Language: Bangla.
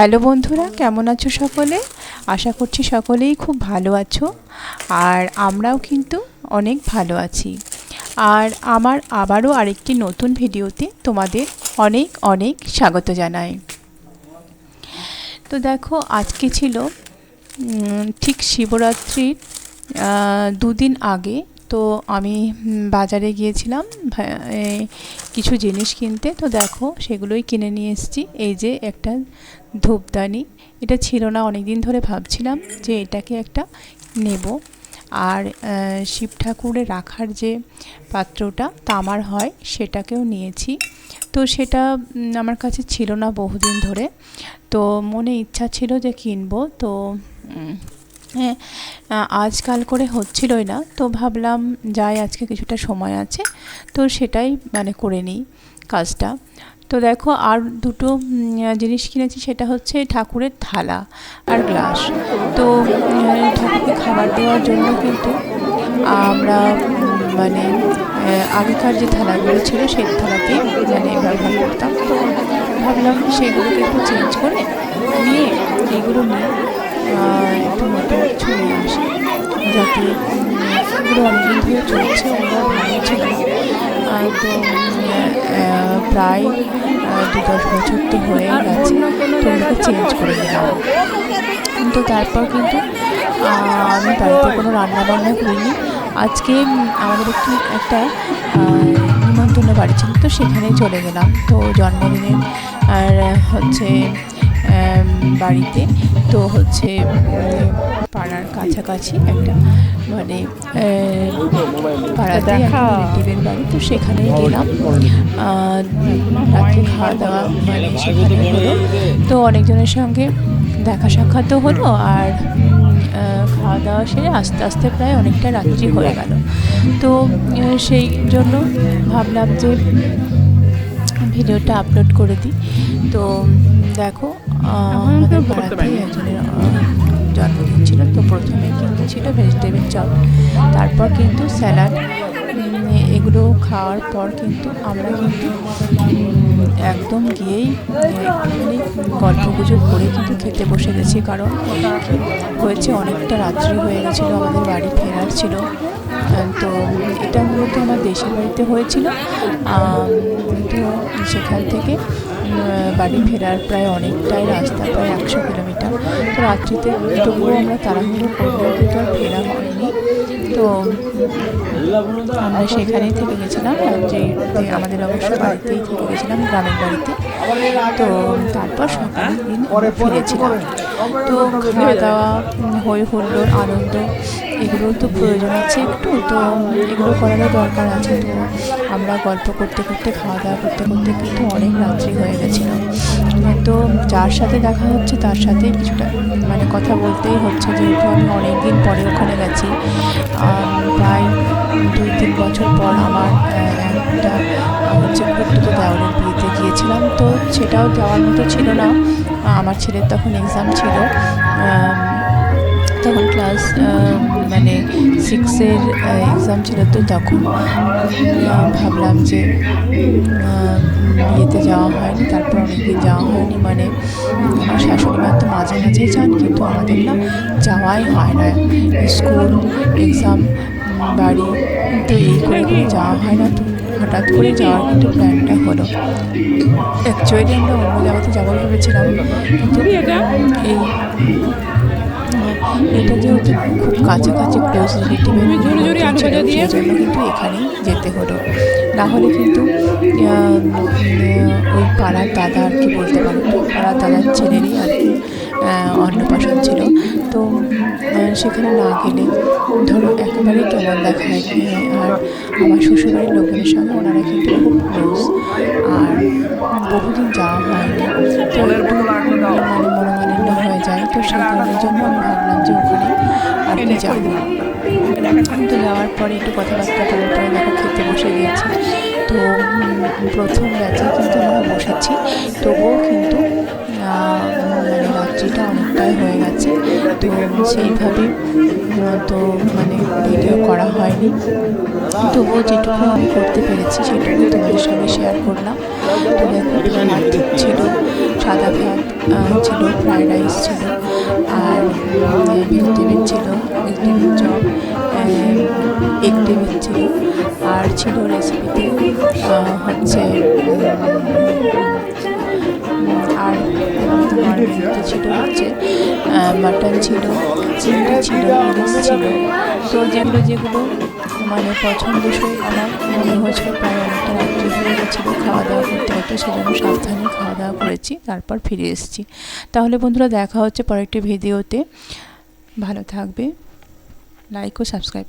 হ্যালো বন্ধুরা, কেমন আছো সকলে? আশা করছি সকলেই খুব ভালো আছো, আর আমরাও কিন্তু অনেক ভালো আছি। আর আমার আবারও আরেকটি নতুন ভিডিওতে তোমাদের অনেক অনেক স্বাগত জানাই। তো দেখো, আজকে ছিল ঠিক শিবরাত্রির দুদিন আগে তো আমি বাজারে গিয়েছিলাম কিছু জিনিস কিনতে। তো দেখো, সেগুলোই কিনে নিয়ে এসেছি। এই যে একটা ধূপদানি। এটা ছিল না অনেক দিন ধরে ভাবছিলাম যে এটাকে একটা নেব। আর শিব ঠাকুরের রাখার যে পাত্রটা তামার হয়, সেটাকেও নিয়েছি। তো সেটা আমার কাছে ছিল না বহুদিন ধরে। তো মনে ইচ্ছা ছিল যে কিনবো। তো আজকাল করে হচ্ছিলই না, তো ভাবলাম যাই আজকে কিছুটা সময় আছে, তো সেটাই মানে করে নিই কাজটা। তো দেখো আর দুটো জিনিস কিনেছি, সেটা হচ্ছে ঠাকুরের থালা আর গ্লাস। তো ঠাকুরকে খাবার দেওয়ার জন্য কিন্তু আমরা মানে আগেকার যে থালাগুলো ছিল, সেই থালাতে মানে ব্যবহার করতাম। তো ভাবলাম সেগুলোকে একটু চেঞ্জ করে নিয়ে, এগুলো নিয়ে নতুন কিছু আসি যাতে এগুলো অনেকদিন ধরে চলছে ছিল আহ, তো প্রায় দু দশ বছর তো হয়ে গেছে। তো চেঞ্জ করে দিলাম। কিন্তু তারপর কিন্তু আমি বাড়িতে কোনো রান্না বান্না করিনি। আজকে আমাদের একটি একটা নিমন্ত্রণ বাড়ি ছিল তো সেখানেই চলে গেলাম। তো জন্মদিনের আর হচ্ছে বাড়িতে। তো হচ্ছে পাড়ার কাছাকাছি একটা মানে পাড়াতে একটা রিলেটিভের বাড়ি। তো সেখানেই গেলাম। রাত্রে খাওয়া দাওয়া মানে সেখানে হলো। তো অনেকজনের সঙ্গে দেখা সাক্ষাৎও হলো আর খাওয়া দাওয়া সেরে আস্তে আস্তে প্রায় অনেকটা রাত্রি হয়ে গেল। তো সেই জন্য ভাবলাম যে ভিডিওটা আপলোড করে দিই। তো দেখো আমাদের পাড়াতেই একজনের জন্মদিন ছিল তো প্রথমে কিন্তু ছিল ভেজিটেবিল চপ তারপর কিন্তু স্যালাড এগুলো খাওয়ার পর কিন্তু আমরা কিন্তু একদম গিয়েই গল্প গুজব করে কিন্তু খেতে বসে গেছি। কারণ হয়েছে, অনেকটা রাত্রি হয়ে গেছিল, আমাদের বাড়ি ফেরার ছিল। তো এটা মূলত আমার দেশের বাড়িতে হয়েছিল। তো সেখান থেকে বাড়ি ফেরার প্রায় অনেকটাই রাস্তা, প্রায় একশো কিলোমিটার। তো রাত্রিতে তবুও আমরা তাড়াহুড়ো করলেও কিন্তু আর ফেরা তো সেখানেই থেকে গেছিলাম যে আমাদের অবশ্য বাড়িতেই থেকে গেছিলাম, গ্রামের বাড়িতে। তো তারপর সকালের দিন ফিরেছিলাম। তো খাওয়া দাওয়া হই হুল্লোর আনন্দ। এগুলোর তো প্রয়োজন আছে একটু, তো এগুলো করারও দরকার আছে। তো আমরা গল্প করতে করতে খাওয়া দাওয়া করতে করতে কিন্তু অনেক রাত্রি হয়ে গেছিল। তো যার সাথে দেখা হচ্ছে, তার সাথেই কিছুটা মানে কথা বলতেই হচ্ছে, যেহেতু আমি অনেক দিন পরে ওখানে গেছি। প্রায় দুই তিন বছর পর আমার একটা হচ্ছে খুঁড়তুতো দেওয়ালের বিয়েতে গিয়েছিলাম। তো সেটাও যাওয়ার মতো ছিল না। আমার ছেলের তখন এক্সাম ছিল। ক্লাস মানে সিক্সের এক্সাম ছিল তো তখন ভাবলাম যে বিয়েতে যাওয়া হয়নি, তারপর অনেকদিন যাওয়া হয়নি মানে আমার শাশুড়ি মা তো মাঝে মাঝেই যান, কিন্তু আমাদের না যাওয়াই হয় না। স্কুল এক্সাম বাড়ি, তো এই করে যাওয়া হয় না, তো হঠাৎ করে যাওয়ার কিন্তু প্ল্যানটা হলো। অ্যাকচুয়ালি আমরা অন্য জায়গাতে যাব ভেবেছিলাম, কিন্তু এই এটা যেহেতু খুব কাছাকাছি ক্লোজ রিলেটিভের ছিল সেই জন্য কিন্তু এখানেই যেতে হলো। না হলে কিন্তু ওই পাড়ার দাদা আর কি বলতে পারো পাড়ার দাদার ছেলেরই আর কি অন্নপ্রাশন ছিল। তো সেখানে না গেলে ধরো একেবারেই কেমন দেখায় আহ, আর আমার শ্বশুরবাড়ির লোকের সঙ্গে ওনারা কিন্তু খুব ক্লোজ আর বহুদিন যাওয়া হয়নি। তো একটু মানে মনোমালিন্য হয়ে যায়। তো সেই কারণের জন্য আমি ওখানে কি যাব তো যাওয়ার পরে একটু কথাবার্তা বলার পরে দেখো খেতে বসে গিয়েছি। তো প্রথম ব্যাচে কিন্তু আমরা বসেছি। তবুও কিন্তু মানে রাত্রিটা অনেকটাই হয়ে গেছে। তো সেইভাবে তো মানে ভিডিও করা হয়নি। তবুও যেটুকু আমি করতে পেরেছি সেটুকু তোমাদের সঙ্গে শেয়ার করলাম। তো দেখো ভাত ছিল, সাদা ভাত ছিল ফ্রাইড রাইস ছিল, আর ভেজিটেবিল ছিল। ভেজিটেবিল চপ টেবিল ছিল আর ছিল রেসিপিতে হচ্ছে আর ছিল হচ্ছে মাটন ছিল, চিংড়ি ছিল ইলিশ ছিল। তো যেগুলো যেগুলো মানে পছন্দসই আমার, মনে হয়েছিল প্রায় অনেকটা রাত্রি হয়ে গেছিল, খাওয়া দাওয়া করতে করতে, সেজন্য সাবধানে খাওয়া দাওয়া করেছি, তারপর ফিরে এসেছি। তাহলে বন্ধুরা, দেখা হচ্ছে পরের একটি ভিডিওতে। ভালো থাকবে। লাইক ও সাবস্ক্রাইব